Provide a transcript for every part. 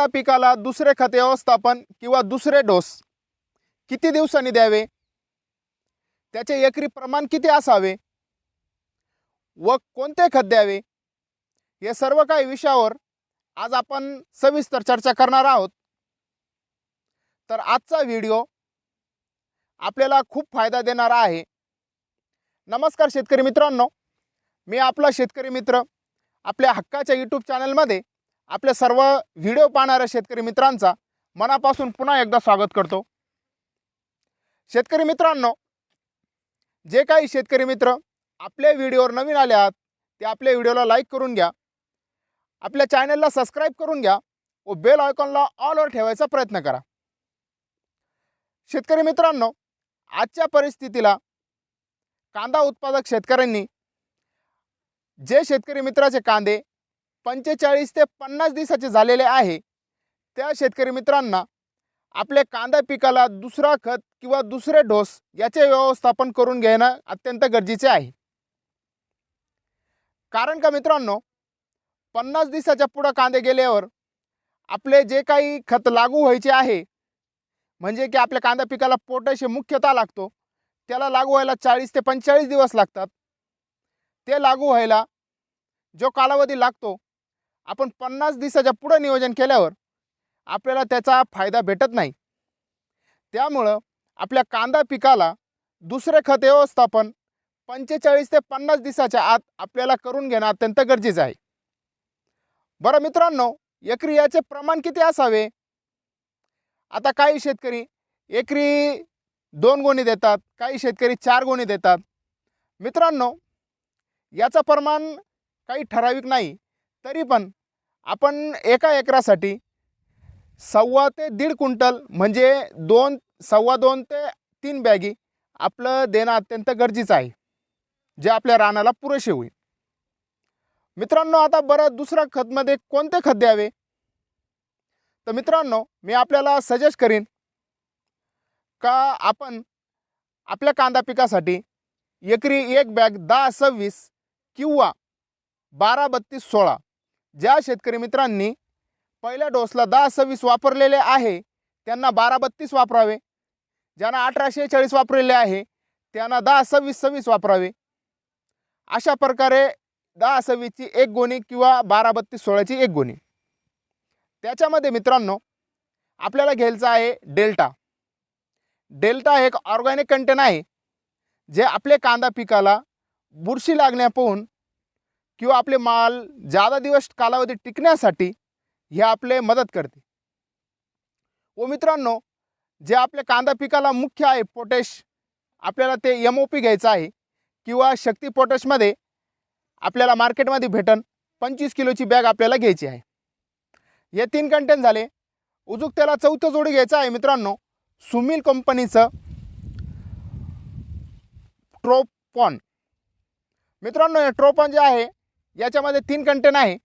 कांदा पिकाला दुसरे खत व्यवस्थापन किंवा दुसरे डोस किती दिवसांनी द्यावे? त्याचे एकरी प्रमाण किती असावे? व कोणते खत द्यावे? हे सर्व काही विषयावर आज आपण सविस्तर चर्चा करणार आहोत. तर आजचा व्हिडिओ आपल्याला खूप फायदा देणारा आहे. नमस्कार शेतकरी मित्रांनो. मी आपला शेतकरी मित्र आपल्या हक्काच्या यूट्यूब चॅनलमध्ये आपल्या सर्व व्हिडिओ पाहणाऱ्या शेतकरी मित्रांचा मनापासून पुन्हा एकदा स्वागत करतो. शेतकरी मित्रांनो जे काही शेतकरी मित्र आपल्या व्हिडिओवर नवीन आले आहात ते आपल्या व्हिडिओला लाईक करून घ्या आपल्या चॅनलला सबस्क्राईब करून घ्या व बेल आयकॉनला ऑलवर ठेवायचा प्रयत्न करा. शेतकरी मित्रांनो आजच्या परिस्थितीला कांदा उत्पादक शेतकऱ्यांनी जे शेतकरी मित्राचे कांदे पंचेचाळीस ते पन्नास दिवसाचे झालेले आहे. त्या शेतकरी मित्रांना आपल्या कांदा पिकाला दुसरा खत किंवा दुसरे डोस याचे व्यवस्थापन करून घेणं अत्यंत गरजेचे आहे. कारण का मित्रांनो पन्नास दिवसाच्या पुढं कांदे गेल्यावर आपले जे काही खत लागू व्हायचे आहे म्हणजे की आपल्या कांदा पिकाला पोटॅशियम मुख्यतः लागतो त्याला लागू व्हायला चाळीस ते पंचेचाळीस दिवस लागतात. ते लागू व्हायला जो कालावधी लागतो आपण पन्नास दिवसाच्या पुढं नियोजन केल्यावर आपल्याला त्याचा फायदा भेटत नाही. त्यामुळं आपल्या कांदा पिकाला दुसरे खत व्यवस्थापन पंचेचाळीस ते पन्नास दिवसाच्या आत आपल्याला करून घेणं अत्यंत गरजेचं आहे. बरं मित्रांनो एकरी याचे प्रमाण किती असावे? आता काही शेतकरी एकरी दोन गोणी देतात काही शेतकरी चार गोणी देतात. मित्रांनो याचं प्रमाण काही ठराविक नाही. तरी पण आपण एका एकरासाठी सव्वा ते दीड क्विंटल म्हणजे दोन सव्वा दोन ते तीन बॅगी आपलं देणं अत्यंत गरजेचं आहे जे आपल्या रानाला पुरेसे होईल. मित्रांनो आता बरं दुसऱ्या खतमध्ये कोणते खत द्यावे? तर मित्रांनो मी आपल्याला सजेस्ट करीन का आपण आपल्या कांदा पिकासाठी एकरी एक बॅग दहा सव्वीस किंवा बारा बत्तीस सोळा ज्या शेतकरी मित्रांनी पहिल्या डोसला दहा सव्वीस वापरलेले आहे त्यांना बारा बत्तीस वापरावे. ज्यांना अठराशे चाळीस वापरलेले आहे त्यांना दहा सव्वीस सव्वीस वापरावे. अशा प्रकारे दहा सव्वीसची एक गोणी किंवा बारा बत्तीस सोळाची एक गोणी. त्याच्यामध्ये मित्रांनो आपल्याला घ्यायचं आहे डेल्टा. डेल्टा हे एक ऑर्गॅनिक कंटेन आहे जे आपले कांदा पिकाला बुरशी लागण्यापासून किंवा आपले माल जादा दिवस कालावधी टिकण्यासाठी हे आपले मदत करते. व मित्रांनो जे आपल्या कांदा पिकाला मुख्य आहे पोटॅश आपल्याला ते एम ओ पी घ्यायचं आहे किंवा शक्ती पोटॅशमध्ये आपल्याला मार्केटमध्ये भेटन पंचवीस किलोची बॅग आपल्याला घ्यायची आहे. हे तीन कंटेन झाले. उजूक त्याला चौथं जोडी घ्यायचं आहे मित्रांनो सुमिल कंपनीचं ट्रोपॉन. मित्रांनो हे ट्रोपॉन जे आहे याच्यामध्ये तीन कंटेन आहे.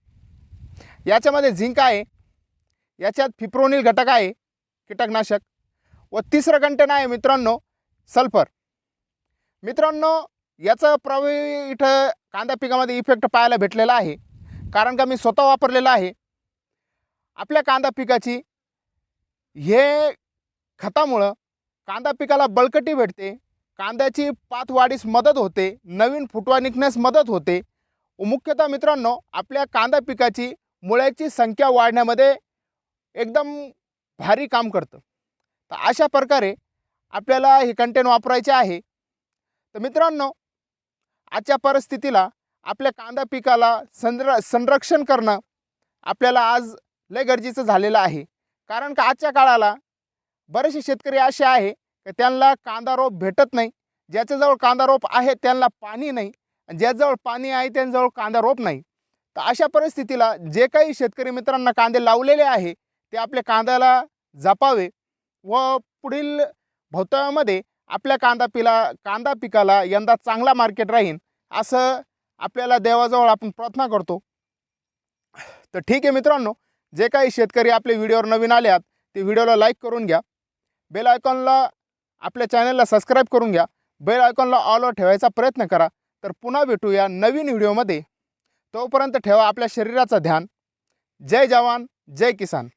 याच्यामध्ये झिंक आहे. याच्यात फिप्रोनिल घटक आहे. कीटकनाशक. व तिसरं कंटेन आहे मित्रांनो सल्फर मित्रांनो याचं प्रवी इथं कांदा पिकामध्ये इफेक्ट पाहायला भेटलेला आहे. कारण का मी स्वतः वापरलेलं आहे. आपल्या कांदा पिकाची हे खतामुळं कांदा पिकाला बळकटी भेटते. कांद्याची पात वाढीस मदत होते. नवीन फुटवा निघण्यास मदत होते. मुख्यतः मित्रांनो आपल्या कांदा पिकाची मुळ्याची संख्या वाढण्यामध्ये एकदम भारी काम करतं. तर अशा प्रकारे आपल्याला हे कंटेन वापरायचे आहे. तर मित्रांनो आजच्या परिस्थितीला आपल्या कांदा पिकाला संर संरक्षण करणं आपल्याला आज लय गरजेचं झालेलं आहे. कारण का आजच्या काळाला बरेचसे शेतकरी असे आहे की त्यांना कांदा रोप भेटत नाही. ज्याच्याजवळ कांदा रोप आहे त्यांना पाणी नाही. ज्याजवळ पाणी आहे त्यांजवळ कांदा रोप नाही. तर अशा परिस्थितीला जे काही शेतकरी मित्रांना कांदे लावलेले आहे ते आपल्या कांद्याला जपावे व पुढील भवितव्यामध्ये आपल्या कांदा पिला कांदा पिकाला यंदा चांगला मार्केट राहील असं आपल्याला देवाजवळ आपण प्रार्थना करतो. तर ठीक आहे मित्रांनो जे काही शेतकरी आपल्या व्हिडिओवर नवीन आले आहेत ते व्हिडिओला लाईक करून घ्या. बेल आयकॉनला आपल्या चॅनलला सबस्क्राईब करून घ्या. बेल आयकॉनला ऑलवर ठेवायचा प्रयत्न करा. तर पुन्हा भेटूया नवीन व्हिडिओमध्ये. तोपर्यंत ठेवा आपल्या शरीराचं ध्यान. जय जवान जय किसान.